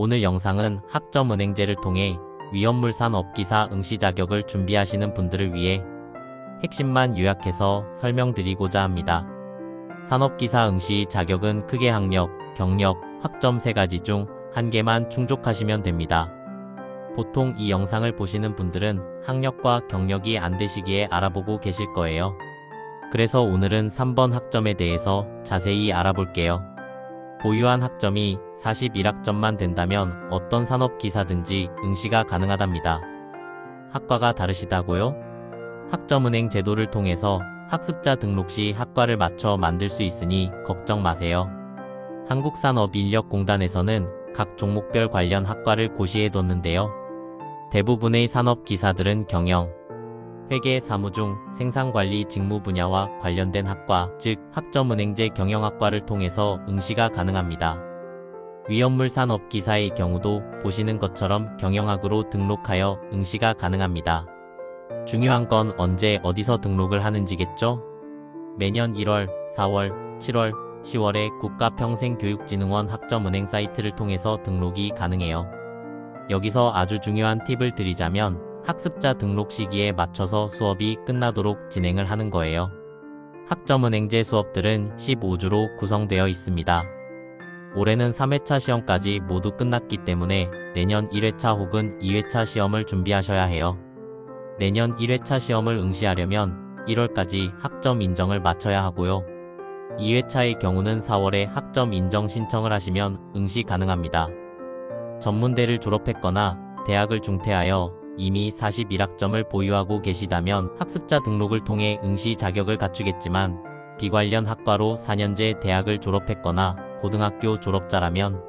오늘 영상은 학점은행제를 통해 위험물산 업기사 응시 자격을 준비하시는 분들을 위해 핵심만 요약해서 설명드리고자 합니다. 산업기사 응시 자격은 크게 학력, 경력, 학점 세 가지 중 한 개만 충족하시면 됩니다. 보통 이 영상을 보시는 분들은 학력과 경력이 안 되시기에 알아보고 계실 거예요. 그래서 오늘은 3번 학점에 대해서 자세히 알아볼게요. 보유한 학점이 41학점만 된다면 어떤 산업 기사든지 응시가 가능하답니다. 학과가 다르시다고요? 학점은행 제도를 통해서 학습자 등록 시 학과를 맞춰 만들 수 있으니 걱정 마세요. 한국산업인력공단에서는 각 종목별 관련 학과를 고시해 뒀는데요. 대부분의 산업 기사들은 경영, 회계 사무 중 생산관리 직무 분야와 관련된 학과, 즉 학점은행제 경영학과를 통해서 응시가 가능합니다. 위험물 산업 기사의 경우도 보시는 것처럼 경영학으로 등록하여 응시가 가능합니다. 중요한 건 언제 어디서 등록을 하는지겠죠? 매년 1월, 4월, 7월, 10월에 국가평생교육진흥원 학점은행 사이트를 통해서 등록이 가능해요. 여기서 아주 중요한 팁을 드리자면 학습자 등록 시기에 맞춰서 수업이 끝나도록 진행을 하는 거예요. 학점은행제 수업들은 15주로 구성되어 있습니다. 올해는 3회차 시험까지 모두 끝났기 때문에 내년 1회차 혹은 2회차 시험을 준비하셔야 해요. 내년 1회차 시험을 응시하려면 1월까지 학점 인정을 마쳐야 하고요. 2회차의 경우는 4월에 학점 인정 신청을 하시면 응시 가능합니다. 전문대를 졸업했거나 대학을 중퇴하여 이미 41학점을 보유하고 계시다면 학습자 등록을 통해 응시 자격을 갖추겠지만 비관련 학과로 4년제 대학을 졸업했거나 고등학교 졸업자라면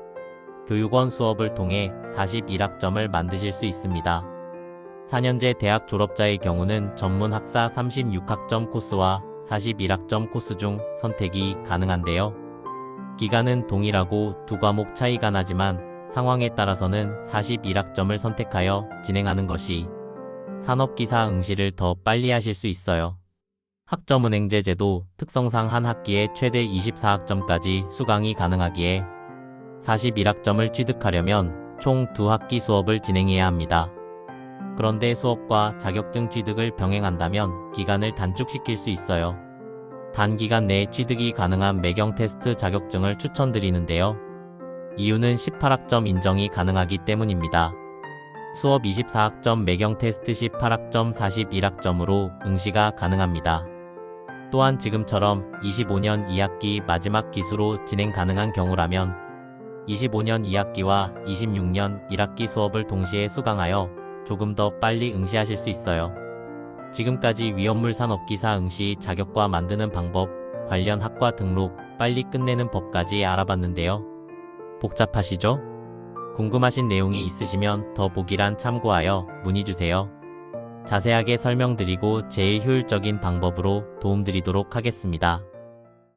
교육원 수업을 통해 41학점을 만드실 수 있습니다. 4년제 대학 졸업자의 경우는 전문 학사 36학점 코스와 41학점 코스 중 선택이 가능한데요. 기간은 동일하고 두 과목 차이가 나지만 상황에 따라서는 41학점을 선택하여 진행하는 것이 산업기사 응시를 더 빨리 하실 수 있어요. 학점은행제 제도 특성상 한 학기에 최대 24학점까지 수강이 가능하기에 41학점을 취득하려면 총 두 학기 수업을 진행해야 합니다. 그런데 수업과 자격증 취득을 병행한다면 기간을 단축시킬 수 있어요. 단기간 내에 취득이 가능한 매경 테스트 자격증을 추천드리는데요. 이유는 18학점 인정이 가능하기 때문입니다. 수업 24학점 매경 테스트 18학점 41학점으로 응시가 가능합니다. 또한 지금처럼 25년 2학기 마지막 기수로 진행 가능한 경우라면 25년 2학기와 26년 1학기 수업을 동시에 수강하여 조금 더 빨리 응시하실 수 있어요. 지금까지 위험물 산업기사 응시 자격과 만드는 방법, 관련 학과 등록, 빨리 끝내는 법까지 알아봤는데요. 복잡하시죠? 궁금하신 내용이 있으시면 더 보기란 참고하여 문의주세요. 자세하게 설명드리고 제일 효율적인 방법으로 도움드리도록 하겠습니다.